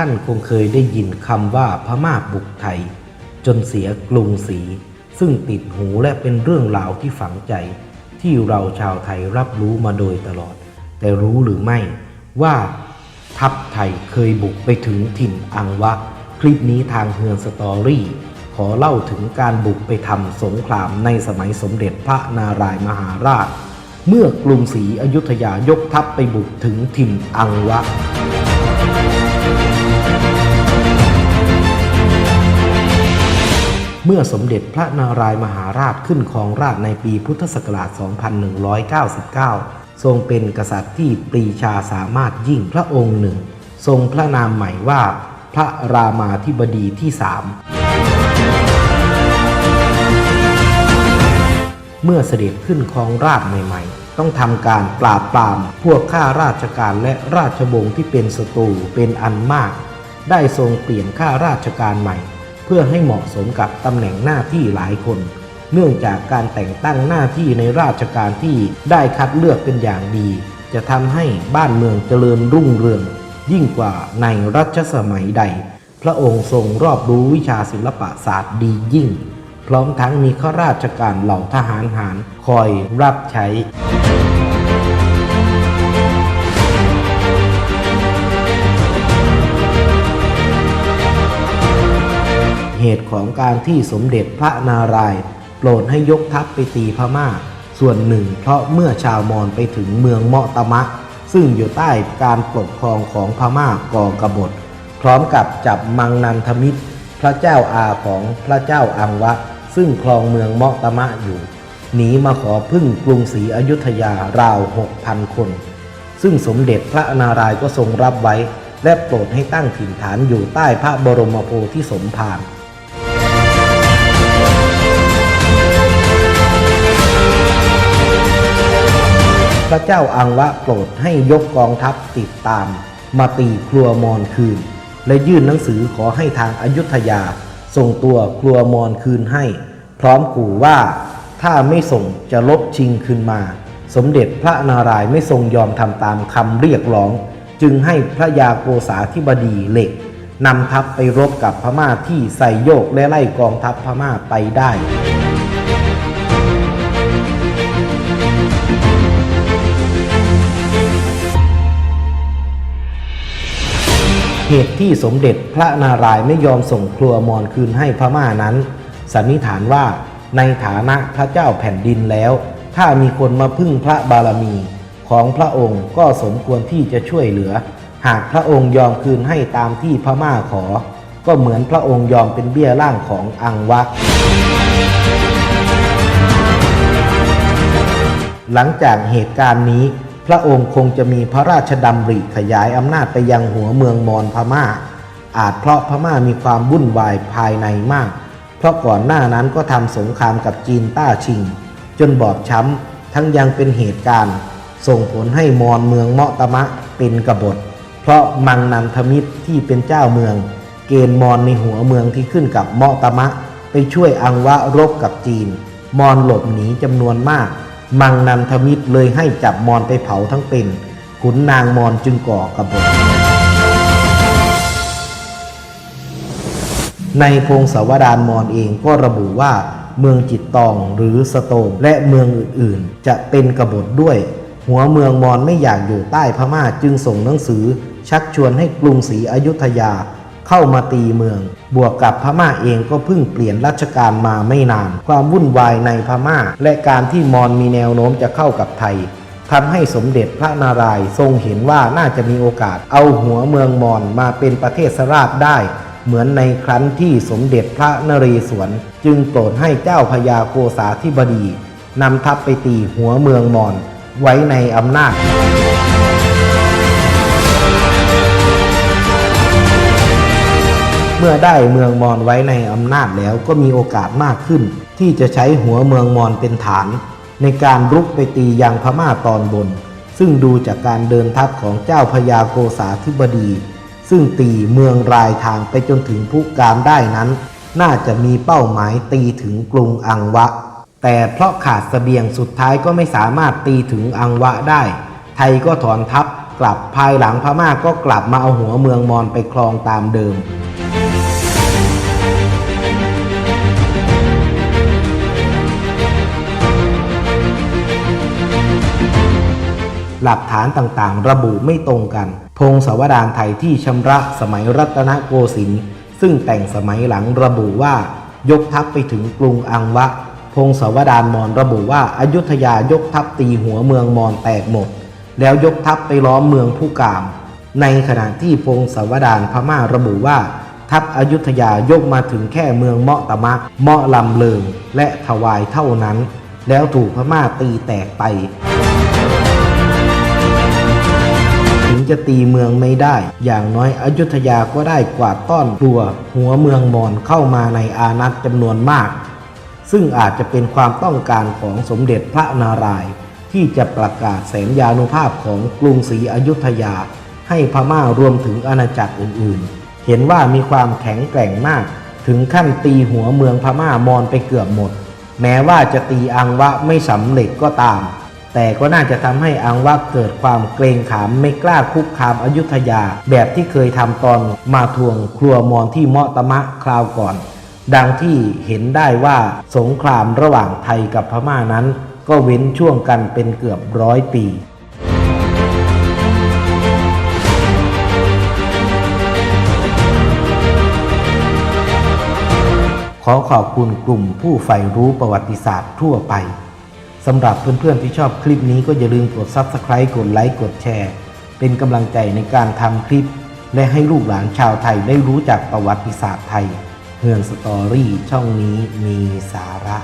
ท่านคงเคยได้ยินคำว่าพม่าบุกไทย จนเสียกรุงศรีซึ่งติดหูและเป็นเรื่องราวที่ฝังใจ ที่เราชาวไทยรับรู้มาโดยตลอด แต่รู้หรือไม่ว่าทัพไทยเคยบุกไปถึงถิ่นอังวะ คลิปนี้ทางเฮือนสตอรี่ ขอเล่าถึงการบุกไปทำสงครามในสมัยสมเด็จพระนารายมหาราช เมื่อกรุงศรีอยุธยายกทัพไปบุกถึงถิ่นอังวะ เมื่อสมเด็จพระนารายมหาราชขึ้นครองราชในปีพุทธศักราช 2199 ทรงเป็นกษัตริย์ที่ปรีชาสามารถยิ่งพระองค์หนึ่ง ทรงพระนามใหม่ว่าพระรามาธิบดีที่สามเมื่อเสด็จขึ้นครองราชใหม่ๆ ต้องทำการปราบปราม พวกข้าราชการและราชวงศ์ที่เป็นศัตรูเป็นอันมาก ได้ทรงเปลี่ยนข้าราชการใหม่ เพื่อให้เหมาะสมกับตำแหน่งหน้าที่หลายคน เนื่องจากการแต่งตั้งหน้าที่ในราชการที่ได้คัดเลือกเป็นอย่างดี จะทำให้บ้านเมืองเจริญรุ่งเรือง ยิ่งกว่าในรัชสมัยใด พระองค์ทรงรอบรู้วิชาศิลปศาสตร์ดียิ่ง พร้อมทั้งมีข้าราชการเหล่าทหารหารคอยรับใช้ ของการที่สมเด็จพระนารายณ์โปรดให้ยกทัพไปตีพม่า ส่วนหนึ่ง เพราะเมื่อชาวมอญไปถึงเมืองเมาะตะมะ ซึ่งอยู่ใต้การปกครองของพม่ากอกบฏ พร้อมกับจับมังนันทมิตร พระเจ้าอาของพระเจ้าอังวะ ซึ่งครองเมืองเมาะตะมะอยู่หนีมาขอพึ่งกรุงศรีอยุธยาราวหกพันคน ซึ่งสมเด็จพระนารายณ์ก็ทรงรับไว้ และโปรดให้ตั้งถิ่นฐานอยู่ใต้พระบรมโพธิสมภาร พระเจ้าอังวะโปรดให้ยกกองทัพติดตาม มาตีครัวมอนคืน และยื่นหนังสือขอให้ทางอายุทยา ส่งตัวครัวมอนคืนให้ พร้อมขู่ว่าถ้าไม่ส่งจะลบชิงคืนมา สมเด็จพระนารายณ์ไม่ทรงยอมทำตามคำเรียกร้อง จึงให้พระยาโกษาธิบดีเหล็กนำทัพไปรบกับพม่าที่ใส่โยกและไล่กองทัพพม่าไปได้ เหตุที่สมเด็จพระนารายณ์ไม่ยอมส่งครัวมอนคืนให้พม่านั้น สันนิษฐานว่าในฐานะพระเจ้าแผ่นดินแล้ว ถ้ามีคนมาพึ่งพระบารมีของพระองค์ก็สมควรที่จะช่วยเหลือ หากพระองค์ยอมคืนให้ตามที่พม่าขอ ก็เหมือนพระองค์ยอมเป็นเบี้ยล่างของอังวะ หลังจากเหตุการณ์นี้ พระองค์คงจะมีพระราชดำริขยายอำนาจไปยังหัวเมืองมอญพม่า อาจเพราะพม่ามีความวุ่นวายภายในมาก เพราะก่อนหน้านั้นก็ทำสงครามกับจีนต้าชิง จนบอบช้ำทั้งยังเป็นเหตุการณ์ ส่งผลให้มอญเมืองเมาะตะมะเป็นกบฏ เพราะมังนันทมิตรที่เป็นเจ้าเมือง เกณฑ์มอญในหัวเมืองที่ขึ้นกับเมาะตะมะ ไปช่วยอังวะรบกับจีน มอญหลบหนีจำนวนมาก มังนันทมิตรเลยให้จับมอญไปเผาทั้งเป็น ขุนนางมอญจึงก่อกระบฏในพงศาวดารมอญเองก็ระบุว่า เมืองจิตตองหรือสโตงและเมืองอื่นๆ จะเป็นกบฏด้วย หัวเมืองมอญไม่อยากอยู่ใต้พม่าจึงส่งหนังสือชักชวนให้กรุงศรีอยุธยา เข้ามาตีเมือง บวกกับพม่าเองก็เพิ่งเปลี่ยนรัชกาลมาไม่นาน ความวุ่นวายในพม่า และการที่มอญมีแนวโน้มจะเข้ากับไทยทำให้สมเด็จพระนารายณ์ทรงเห็นว่าน่าจะมีโอกาสเอาหัวเมืองมอญมาเป็นประเทศสราชได้ เหมือนในครั้นที่สมเด็จพระนเรศวร จึงโปรดให้เจ้าพญาโกษาธิบดีนำทัพไปตีหัวเมืองมอญไว้ในอำนาจ เมื่อได้เมืองมอญไว้ในอำนาจแล้วก็มีโอกาสมากขึ้น ที่จะใช้หัวเมืองมอญเป็นฐาน ในการรุกไปตียังพม่าตอนบน ซึ่งดูจากการเดินทัพของเจ้าพญาโกษาธิบดี ซึ่งตีเมืองรายทางไปจนถึงพุการได้นั้น น่าจะมีเป้าหมายตีถึงกรุงอังวะ แต่เพราะขาดเสบียงสุดท้ายก็ไม่สามารถตีถึงอังวะได้ ไทยก็ถอนทัพกลับภายหลังพม่าก็กลับมาเอาหัวเมืองมอญไปครองตามเดิม หลักฐานต่างๆ ระบุไม่ตรงกันพงศาวดารไทยที่ชำระสมัยรัตนโกสินทร์ซึ่งแต่งสมัยหลังระบุว่ายกทัพไปถึงกรุงอังวะ พงศาวดารมอญระบุว่าอายุทยายกทัพตีหัวเมืองมอญแตกหมด แล้วยกทัพไปล้อมเมืองผู้กาม ในขณะที่พงศาวดารพม่าระบุว่า ทัพอยุธยายกมาถึงแค่เมืองเมาะตะมะเมาะลำเลิงและถวายเท่านั้น แล้วถูกพม่าตีแตกไป จะตีเมืองไม่ได้ อย่างน้อยอยุธยาก็ได้กวาดต้อนครัว หัวเมืองมอญเข้ามาในอานัตจำนวนมาก ซึ่งอาจจะเป็นความต้องการของสมเด็จพระนารายณ์ที่จะประกาศแสนยานุภาพของกรุงศรีอยุธยา ให้พม่ารวมถึงอาณาจักรอื่นๆ เห็นว่ามีความแข็งแกร่งมาก ถึงขั้นตีหัวเมืองพม่ามอญไปเกือบหมด แม้ว่าจะตีอังวะไม่สำเร็จก็ตาม แต่ก็น่าจะทำให้อังวะเกิดความเกรงขามไม่กล้าคุกคามอยุธยา แบบที่เคยทำตอนมาทวงครัวมอญที่เมาะตะมะคราวก่อน ดังที่เห็นได้ว่าสงครามระหว่างไทยกับพม่านั้น ก็เว้นช่วงกันเป็นเกือบร้อยปีขอขอบคุณกลุ่มผู้ใฝ่รู้ประวัติศาสตร์ทั่วไป สำหรับเพื่อนๆที่ชอบคลิปนี้ก็อย่าลืมกด Subscribe กดไลค์กดแชร์ เป็นกำลังใจในการทำคลิป และให้ลูกหลานชาวไทยได้รู้จักประวัติศาสตร์ไทย เฮือนสตอรี่ช่องนี้มีสาระ